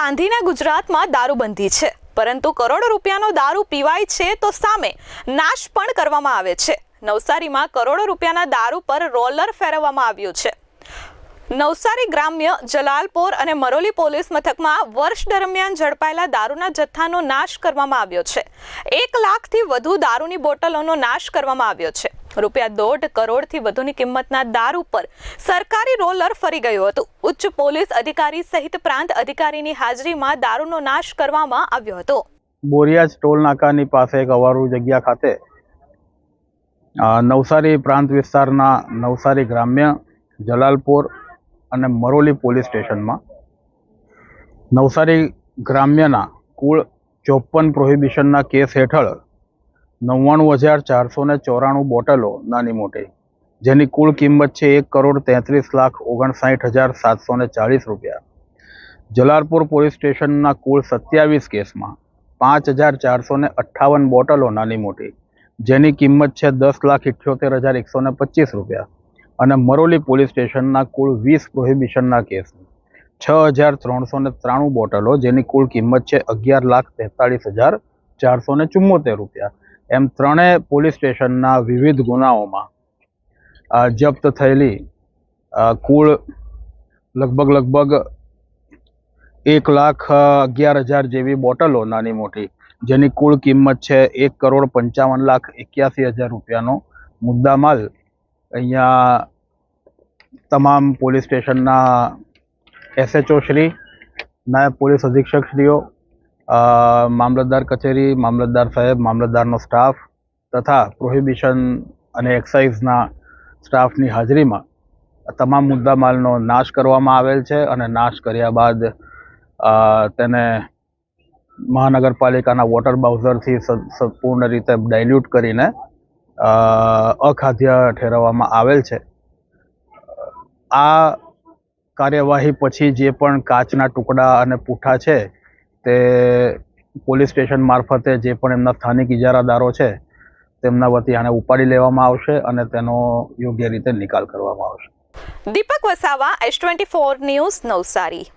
ગાંધીના ગુજરાતમાં દારૂબંધી છે. પરંતુ કરોડો રૂપિયાનો દારૂ પીવાય છે તો સામે નાશ પણ કરવામાં આવે છે. નવસારીમાં કરોડો રૂપિયાના દારૂ પર રોલર ફેરવવામાં આવ્યું છે. નવસારી ગ્રામ્ય જલાલપોર અને મરોલી પોલીસ મથકમાં વર્ષ દરમિયાન ઝડપાયેલા દારૂના જથ્થાનો નાશ કરવામાં આવ્યો છે. એક લાખથી વધુ દારૂની બોટલોનો નાશ કરવામાં આવ્યો છે. રૂપિયા દોઢ કરોડથી વધુની કિંમતના દારૂ પર સરકારી રોલર ફરી ગયું હતું. ઉચ્ચ પોલીસ અધિકારી સહિત પ્રાંત અધિકારીની હાજરીમાં દારૂનો નાશ કરવામાં આવ્યો હતો. બોરિયાજ ટોલ નાકાની પાસે એક અવારું જગ્યા ખાતે નવસારી પ્રાંત વિસ્તારના નવસારી ગ્રામ્ય જલાલપોર અને મરોલી પોલીસ સ્ટેશનમાં. નવસારી ગ્રામ્યના કુલ ચોપન પ્રોહિબિશનના કેસ હેઠળ નવ્વાણું હજાર ચારસો ચોરાણું બોટલો નાની મોટી, જેની કુલ કિંમત છે એક કરોડ તેત્રીસ લાખ ઓગણસાઠ હજાર સાતસો ને ચાળીસ રૂપિયા. જલારપુર પોલીસ સ્ટેશનના કુલ સત્યાવીસ કેસમાં પાંચ હજાર ચારસો ને અઠ્ઠાવન બોટલો નાની મોટી, જેની કિંમત છે દસ લાખ ઇઠ્યોતેર હજાર એકસો ને પચીસ રૂપિયા. અને મરોલી પોલીસ સ્ટેશનના કુલ વીસ પ્રોહિબિશનના કેસ. છ હજાર ત્રણસો ને ત્રાણું બોટલો, જેની કુલ કિંમત છે અગિયાર લાખ તેતાળીસ હજાર ચારસો ને ચુમ્મોતેર રૂપિયા. એમ ત્રણેય પોલીસ સ્ટેશનના વિવિધ ગુનાઓમાં જપ્ત થયેલી કુલ લગભગ લગભગ એક લાખ અગિયાર હજાર જેવી બોટલો નાની મોટી, જેની કુલ કિંમત છે એક કરોડ પંચાવન લાખ એક્યાસી હજાર રૂપિયાનો મુદ્દામાલ અહીંયા તમામ પોલીસ સ્ટેશનના એસએચઓ શ્રી, નાયબ પોલીસ અધિક્ષક શ્રીઓ મામલતદાર કચેરી, મામલતદાર સાહેબ, મામલતદારનો સ્ટાફ તથા પ્રોહિબિશન અને એક્સાઇઝના સ્ટાફની હાજરીમાં તમામ મુદ્દામાલનો નાશ કરવામાં આવેલ છે અને નાશ કર્યા બાદ તેને મહાનગરપાલિકાના વોટર બાઉઝરથી સંપૂર્ણ રીતે ડાયલ્યુટ કરીને અખાદ્ય ઠેરવવામાં આવેલ છે. આ કાર્યવાહી પછી જે પણ કાચના ટુકડા અને પૂઠા છે, તે પોલીસ સ્ટેશન મારફતે જે પણ એમના સ્થાનિક ઇજારાદારો છે, તેમના વતી આને ઉપાડી લેવામાં આવશે અને તેનો યોગ્ય રીતે નિકાલ કરવામાં આવશે. Deepak Vasava S twenty four news Navsari.